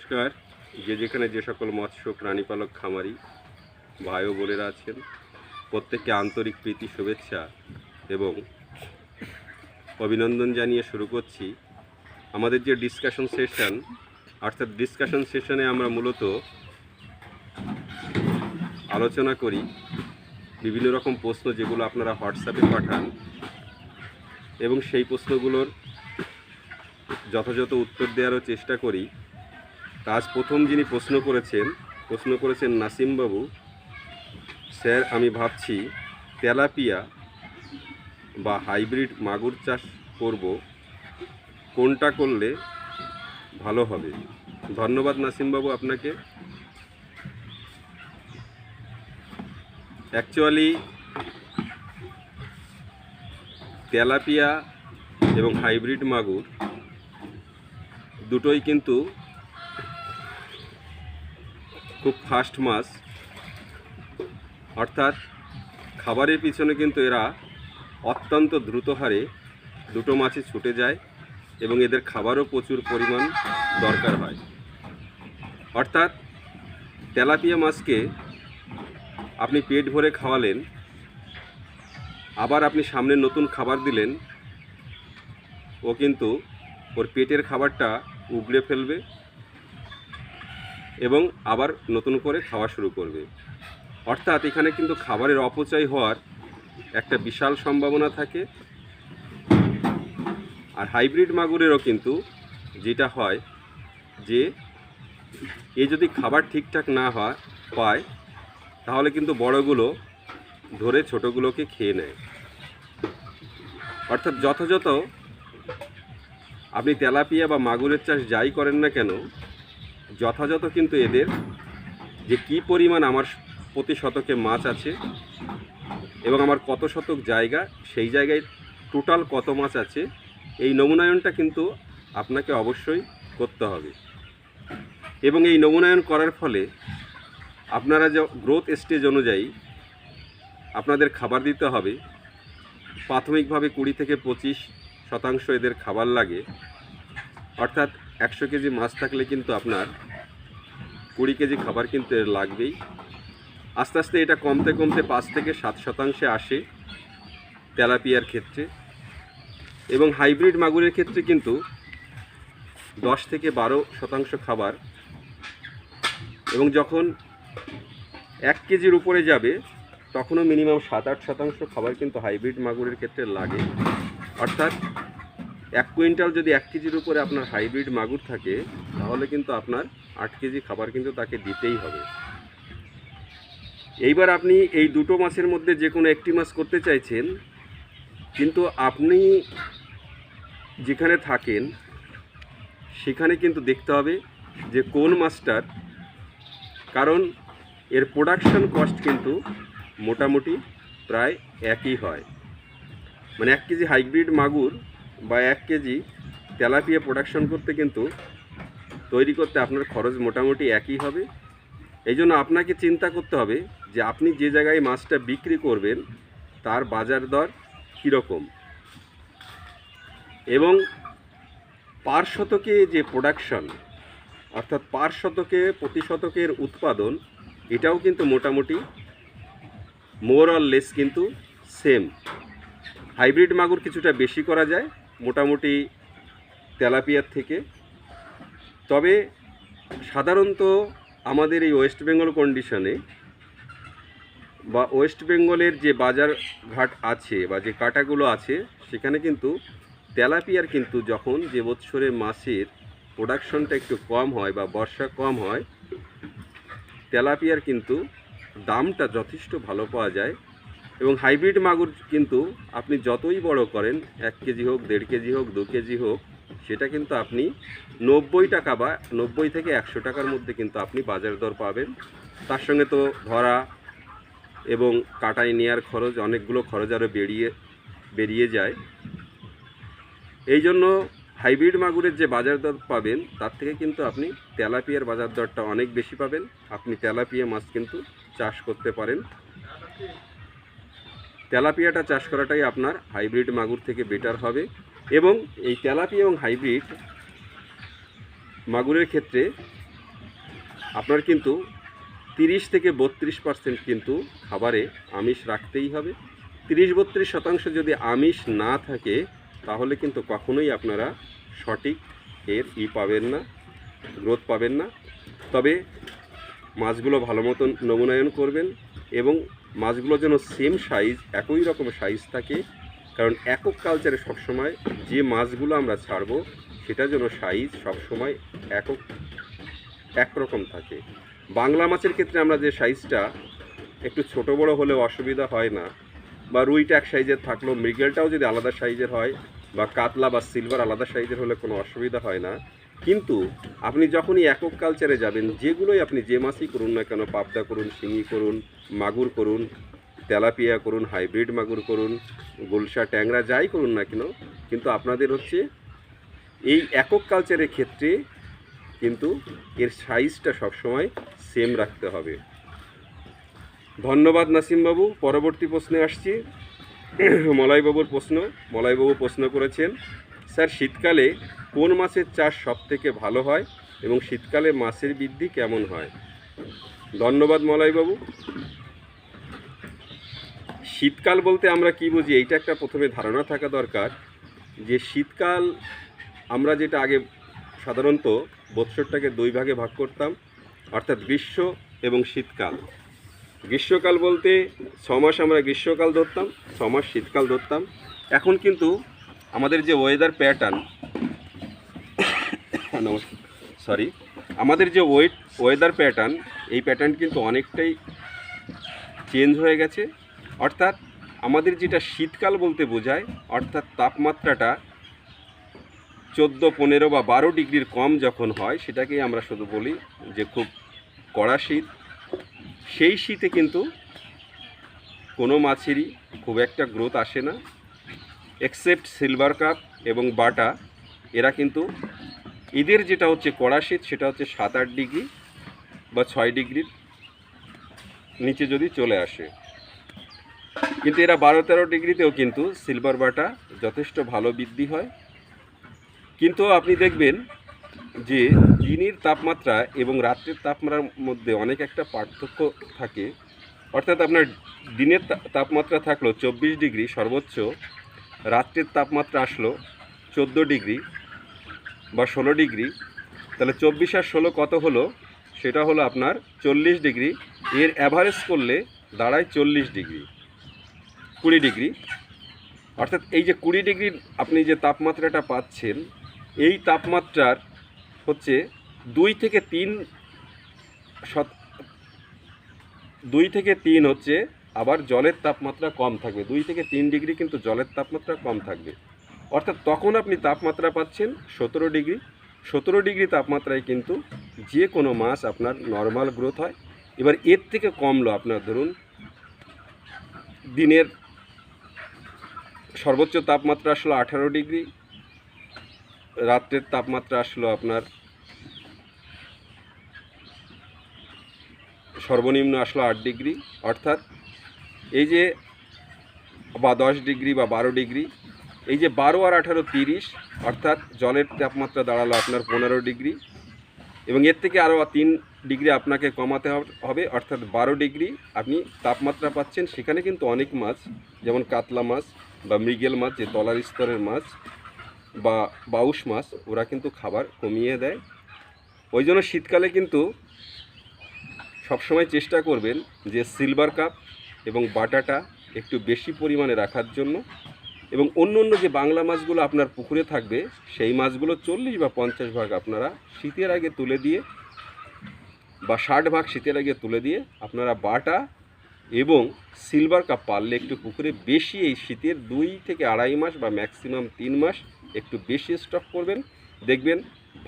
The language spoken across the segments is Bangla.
নমস্কার। যে যেখানে যে সকল মৎস্য, প্রাণীপালক, খামারি, ভাই ও বোনেরা আছেন, প্রত্যেককে আন্তরিক প্রীতি, শুভেচ্ছা এবং অভিনন্দন জানিয়ে শুরু করছি আমাদের যে ডিসকাশন সেশন অর্থাৎ ডিসকাশন সেশনে আমরা মূলত আলোচনা করি বিভিন্ন রকম প্রশ্ন যেগুলো আপনারা হোয়াটসঅ্যাপে পাঠান এবং সেই প্রশ্নগুলোর যথাযথ উত্তর দেওয়ারও চেষ্টা করি। আজ প্রথম যিনি প্রশ্ন করেছেন প্রশ্ন করেছেন নাসিমবাবু, স্যার, আমি ভাবছি তেলাপিয়া বা হাইব্রিড মাগুর চাষ করব, কোনটা করলে ভালো হবে? ধন্যবাদ নাসিমবাবু আপনাকে। অ্যাকচুয়ালি তেলাপিয়া এবং হাইব্রিড মাগুর দুটোই কিন্তু খুব ফাস্ট মাছ। অর্থাৎ খাবারের পিছনে কিন্তু এরা অত্যন্ত দ্রুত হারে দুটো মাছই ছুটে যায় এবং এদের খাবারও প্রচুর পরিমাণ দরকার হয়। অর্থাৎ তেলাপিয়া মাছকে আপনি পেট ভরে খাওয়ালেন, আবার আপনি সামনে নতুন খাবার দিলেন, ও কিন্তু ওর পেটের খাবারটা উগড়ে ফেলবে। এবং আবার নতুন করে খাওয়া শুরু করবে। অর্থাৎ এখানে কিন্তু খাবারের অপচয় হওয়ার একটা বিশাল সম্ভাবনা থাকে। আর হাইব্রিড মাগুরেরও কিন্তু যেটা হয় যে, এ যদি খাবার ঠিকঠাক না হয় পায়, তাহলে কিন্তু বড়গুলো ধরে ছোটোগুলোকে খেয়ে নেয়। অর্থাৎ যথাযথ আপনি তেলাপিয়া বা মাগুরের চাষ যাই করেন না কেন যথাযথ কিন্তু এদের যে কি পরিমাণ আমার প্রতি শতকে মাছ আছে এবং আমার কত শতক জায়গা, সেই জায়গায় টোটাল কত মাছ আছে, এই নমুনায়নটা কিন্তু আপনাকে অবশ্যই করতে হবে। এবং এই নমুনায়ন করার ফলে আপনারা যে গ্রোথ স্টেজ অনুযায়ী আপনাদের খাবার দিতে হবে। প্রাথমিকভাবে কুড়ি থেকে পঁচিশ শতাংশ এদের খাবার লাগে। অর্থাৎ একশো কেজি মাছ থাকলে কিন্তু আপনার কুড়ি কেজি খাবার কিন্তু এর লাগবেই। আস্তে আস্তে এটা কমতে কমতে পাঁচ থেকে সাত শতাংশে আসে তেলাপিয়ার ক্ষেত্রে। এবং হাইব্রিড মাগুরের ক্ষেত্রে কিন্তু দশ থেকে বারো শতাংশ খাবার। এবং যখন এক কেজির উপরে যাবে, তখনও মিনিমাম সাত আট শতাংশ খাবার কিন্তু হাইব্রিড মাগুরের ক্ষেত্রে লাগে। অর্থাৎ এক কুইন্টাল যদি এক কেজির উপরে আপনার হাইব্রিড মাগুর থাকে, তাহলে কিন্তু আপনার আট কেজি খাবার কিন্তু তাকে দিতেই হবে। এইবার আপনি এই দুটো মাসের মধ্যে যে কোনো একটি মাস করতে চাইছেন, কিন্তু আপনি যেখানে থাকেন, সেখানে কিন্তু দেখতে হবে যে কোন মাছটার, কারণ এর প্রোডাকশন কস্ট কিন্তু মোটামুটি প্রায় একই হয়। মানে এক কেজি হাইব্রিড মাগুর বা এক কেজি তেলাপিয়া প্রোডাকশন করতে কিন্তু তৈরি করতে আপনার খরচ মোটামুটি একই হবে। এই জন্য আপনাকে চিন্তা করতে হবে যে আপনি যে জায়গায় মাছটা বিক্রি করবেন, তার বাজার দর কীরকম? এবং পার শতকে যে প্রোডাকশন অর্থাৎ পার শতকে প্রতি শতকের উৎপাদন, এটাও কিন্তু মোটামুটি মোর অর লেস কিন্তু সেম হাইব্রিড মাগুর কিছুটা বেশি করা যায় মোটামুটি তেলাপিয়ার থেকে। তবে সাধারণত আমাদের এই ওয়েস্ট বেঙ্গল কন্ডিশনে বা ওয়েস্ট বেঙ্গলের যে বাজার ঘাট আছে বা যে কাটাগুলো আছে, সেখানে কিন্তু তেলাপিয়ার কিন্তু যখন যে বৎসরে মাছের প্রোডাকশনটা একটু কম হয় বা বর্ষা কম হয়, তেলাপিয়ার কিন্তু দামটা যথেষ্ট ভালো পাওয়া যায়। এবং হাইব্রিড মাগুর কিন্তু আপনি যতই বড় করেন, এক কেজি হোক, দেড় কেজি হোক, দু কেজি হোক, সেটা কিন্তু আপনি নব্বই টাকা বা নব্বই থেকে একশো টাকার মধ্যে কিন্তু আপনি বাজার দর পাবেন। তার সঙ্গে তো ধরা এবং কাটাই নেওয়ার খরচ, অনেকগুলো খরচ আরও বেরিয়ে বেরিয়ে যায়। এই জন্য হাইব্রিড মাগুরের যে বাজার দর পাবেন, তার থেকে কিন্তু আপনি তেলাপিয়ার বাজার দরটা অনেক বেশি পাবেন। আপনি তেলাপিয়া মাছ কিন্তু চাষ করতে পারেন। তেলাপিয়াটা চাষ করাটাই আপনার হাইব্রিড মাগুর থেকে বেটার হবে এবং এই তেলাপিয়া এবং হাইব্রিড মাগুরের ক্ষেত্রে আপনার কিন্তু তিরিশ থেকে বত্রিশ পার্সেন্ট কিন্তু খাবারে আমিষ রাখতেই হবে। তিরিশ বত্রিশ শতাংশ যদি আমিষ না থাকে, তাহলে কিন্তু কখনোই আপনারা সঠিক এর ই পাবেন না, গ্রোথ পাবেন না। তবে মাছগুলো ভালো মতন নমুনায়ন করবেন এবং মাছগুলো যেন সেম সাইজ একই রকম সাইজ থাকে, কারণ একক কালচারে সবসময় যে মাছগুলো আমরা ছাড়বো, সেটা যেন সাইজ সবসময় একক একরকম থাকে। বাংলা মাছের ক্ষেত্রে আমরা যে সাইজটা একটু ছোট বড় হলেও অসুবিধা হয় না, বা রুইটা এক সাইজের থাকলেও মৃগেলটাও যদি আলাদা সাইজের হয়, বা কাতলা বা সিলভার আলাদা সাইজের হলে কোনো অসুবিধা হয় না। কিন্তু আপনি যখনই একক কালচারে যাবেন, যেগুলোই আপনি যে মাছই করুন না কেন, পাবদা করুন, শিঙি করুন, মাগুর করুন, তেলাপিয়া করুন হাইব্রিড মাগুর করুন, গোলসা ট্যাংরা যাই করুন না কেন, কিন্তু আপনাদের হচ্ছে এই একক কালচারের ক্ষেত্রে কিন্তু এর সাইজটা সবসময় সেম রাখতে হবে। ধন্যবাদ নাসিমবাবু, পরবর্তী প্রশ্নে আসছি। মলাইবাবুর প্রশ্ন, মলাইবাবু প্রশ্ন করেছেন স্যার, শীতকালে কোন মাছের চাষ সব থেকে ভালো হয় এবং শীতকালে মাছের বৃদ্ধি কেমন হয়? ধন্যবাদ মলাইবাবু। শীতকাল বলতে আমরা কি বুঝি? এইটা একটা প্রথমে ধারণা থাকা দরকার যে শীতকাল আমরা যেটা আগে সাধারণত বৎসরটাকে দুই ভাগে ভাগ করতাম, অর্থাৎ গ্রীষ্ম এবং শীতকাল। গ্রীষ্মকাল বলতে ছমাস আমরা গ্রীষ্মকাল ধরতাম, ছ মাস শীতকাল ধরতাম। এখন কিন্তু আমাদের যে ওয়েদার প্যাটার্ন সরি আমাদের যে ওয়েট ওয়েদার প্যাটার্ন এই প্যাটার্ন কিন্তু অনেকটাই চেঞ্জ হয়ে গেছে। অর্থাৎ আমাদের যেটা শীতকাল বলতে বোঝায়, অর্থাৎ তাপমাত্রাটা চোদ্দ, পনেরো বা বারো ডিগ্রির কম যখন হয়, সেটাকেই আমরা শুধু বলি যে খুব কড়া শীত। সেই শীতে কিন্তু কোনো মাছেরই খুব একটা গ্রোথ আসে না। এক্সেপ্ট সিলভার কাপ এবং বাটা, এরা কিন্তু এদের যেটা হচ্ছে কড়া শীত, সেটা হচ্ছে সাত আট ডিগ্রি বা ছয় ডিগ্রির নিচে যদি চলে আসে। কিন্তু এরা বারো তেরো ডিগ্রিতেও কিন্তু সিলভার বাটা যথেষ্ট ভালো বৃদ্ধি হয়। কিন্তু আপনি দেখবেন যে দিনের তাপমাত্রা এবং রাত্রের তাপমাত্রার মধ্যে অনেক একটা পার্থক্য থাকে। অর্থাৎ আপনার দিনের তাপমাত্রা থাকল চব্বিশ ডিগ্রি সর্বোচ্চ রাত্রের তাপমাত্রা আসলো চোদ্দ ডিগ্রি বা ষোলো ডিগ্রি। তাহলে চব্বিশ আর ষোলো কত হলো? সেটা হলো আপনার চল্লিশ ডিগ্রি। এর অ্যাভারেজ করলে দাঁড়ায় চল্লিশ ডিগ্রি। কুড়ি ডিগ্রি। অর্থাৎ এই যে কুড়ি ডিগ্রির আপনি যে তাপমাত্রাটা পাচ্ছেন, এই তাপমাত্রার হচ্ছে দুই থেকে তিন দুই থেকে তিন হচ্ছে আবার জলের তাপমাত্রা কম থাকবে। দুই থেকে তিন ডিগ্রি কিন্তু জলের তাপমাত্রা কম থাকবে। অর্থাৎ তখন আপনি তাপমাত্রা পাচ্ছেন সতেরো ডিগ্রি। সতেরো ডিগ্রি তাপমাত্রায় কিন্তু যে কোনো মাছ আপনার নর্মাল গ্রোথ হয়। এবার এর থেকে কমলো আপনার ধরুন, দিনের সর্বোচ্চ তাপমাত্রা আসলো আঠারো ডিগ্রি, রাত্রের তাপমাত্রা আসলো আপনার সর্বনিম্ন আসলো আট ডিগ্রি। অর্থাৎ এই যে বা দশ ডিগ্রি বা বারো ডিগ্রি, এই যে বারো আর আঠারো তিরিশ, অর্থাৎ জলের তাপমাত্রা দাঁড়াল আপনার পনেরো ডিগ্রি, এবং এর থেকে আরও তিন ডিগ্রি আপনাকে কমাতে হবে অর্থাৎ বারো ডিগ্রি আপনি তাপমাত্রা পাচ্ছেন। সেখানে কিন্তু অনেক মাছ, যেমন কাতলা মাছ বা মৃগেল মাছ, যে তলার স্তরের মাছ বা বাউশ মাছ, ওরা কিন্তু খাবার কমিয়ে দেয়। ওই জন্য শীতকালে কিন্তু সবসময় চেষ্টা করবেন যে সিলভার কাপ এবং বাটাটা একটু বেশি পরিমাণে রাখার জন্য এবং অন্য অন্য যে বাংলা মাছগুলো আপনার পুকুরে থাকবে, সেই মাছগুলো চল্লিশ বা পঞ্চাশ ভাগ আপনারা শীতের আগে তুলে দিয়ে বা ষাট ভাগ শীতের আগে তুলে দিয়ে আপনারা বাটা এবং সিলভার কাপ পারলে একটু পুকুরে বেশি এই শীতের দুই থেকে আড়াই মাস বা ম্যাক্সিমাম তিন মাস একটু বেশি স্টক করবেন। দেখবেন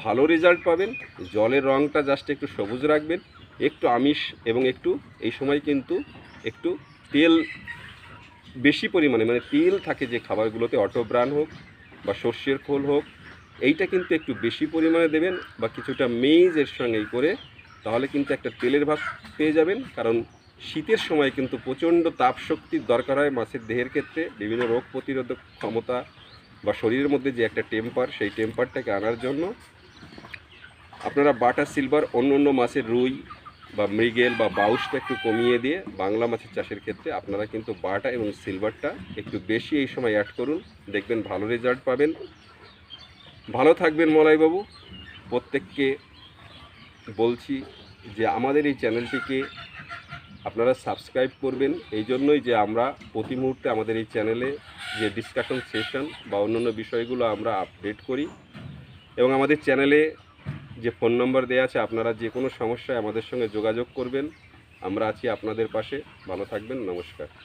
ভালো রেজাল্ট পাবেন, জলের রঙটা জাস্ট একটু সবুজ রাখবেন, একটু আমিষ এবং একটু এই সময় কিন্তু একটু তেল বেশি পরিমাণে মানে তেল থাকে যে খাবারগুলোতে অটোব্রান হোক বা সর্ষের খোল হোক, এইটা কিন্তু একটু বেশি পরিমাণে দেবেন বা কিছুটা মেজ এর সঙ্গে করে, তাহলে কিন্তু একটা তেলের ভাব পেয়ে যাবেন। কারণ শীতের সময় কিন্তু প্রচণ্ড তাপ শক্তির দরকার হয় মাছের দেহের ক্ষেত্রে। বিভিন্ন রোগ প্রতিরোধক ক্ষমতা বা শরীরের মধ্যে যে একটা টেম্পার সেই টেম্পারটাকে আনার জন্য আপনারা বাটা সিলভার অন্য অন্য মাছের রুই বা মৃগেল বা বাউসটা একটু কমিয়ে দিয়ে বাংলা মাছের চাষের ক্ষেত্রে আপনারা কিন্তু বাটা এবং সিলভারটা একটু বেশি এই সময় অ্যাড করুন। দেখবেন ভালো রেজাল্ট পাবেন। ভালো থাকবেন মলয়বাবু প্রত্যেককে বলছি যে আমাদের এই চ্যানেলটিকে আপনারা সাবস্ক্রাইব করবেন। এই জন্যই যে আমরা প্রতি মুহূর্তে আমাদের এই চ্যানেলে যে ডিসকাশন সেশন বা অন্যান্য বিষয়গুলো আমরা আপডেট করি এবং আমাদের চ্যানেলে যে ফোন নম্বর দেওয়া আছে, আপনারা যে কোনো সমস্যায় আমাদের সঙ্গে যোগাযোগ করবেন। আমরা আছি আপনাদের পাশে। ভালো থাকবেন, নমস্কার।